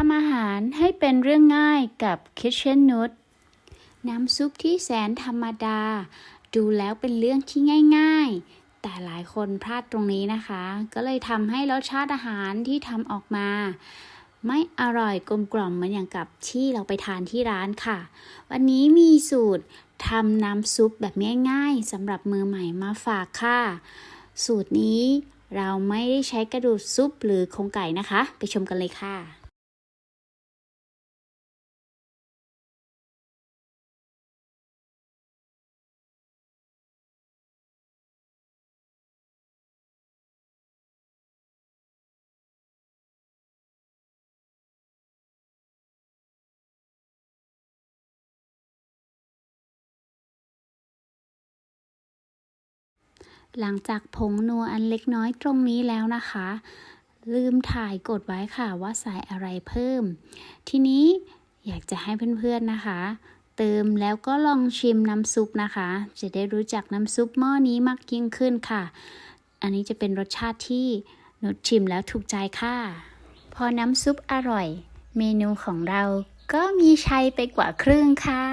ทำอาหารให้เป็นเรื่องง่ายกับ Kitchen n o t น้ำซุปที่แสนธรรมดา ดูแล้วเป็นเรื่องที่ง่าย ๆ แต่หลายคนพลาดตรงนี้นะคะ ก็เลยทำให้รสชาติอาหารที่ทำออกมา ไม่อร่อยกลมกล่อมเหมือนอย่างกับที่เราไปทานที่ร้านค่ะ วันนี้มีสูตรทำน้ำซุปแบบง่ายๆสำหรับมือใหม่มาฝากค่ะ สูตรนี้เราไม่ได้ใช้กระดูกซุปหรือโครงไก่นะคะ ไปชมกันเลยค่ะ หลังจากผงนัวอันเล็กน้อยตรงนี้แล้วนะคะ ลืมถ่ายกดไว้ค่ะว่าใส่อะไรเพิ่ม ทีนี้อยากจะให้เพื่อนๆนะคะ เติมแล้วก็ลองชิมน้ำซุปนะคะ จะได้รู้จักน้ำซุปหม้อนี้มากยิ่งขึ้นค่ะ อันนี้จะเป็นรสชาติที่นุชิมแล้วถูกใจค่ะ พอน้ำซุปอร่อย เมนูของเราก็มีชัยไปกว่าครึ่งค่ะ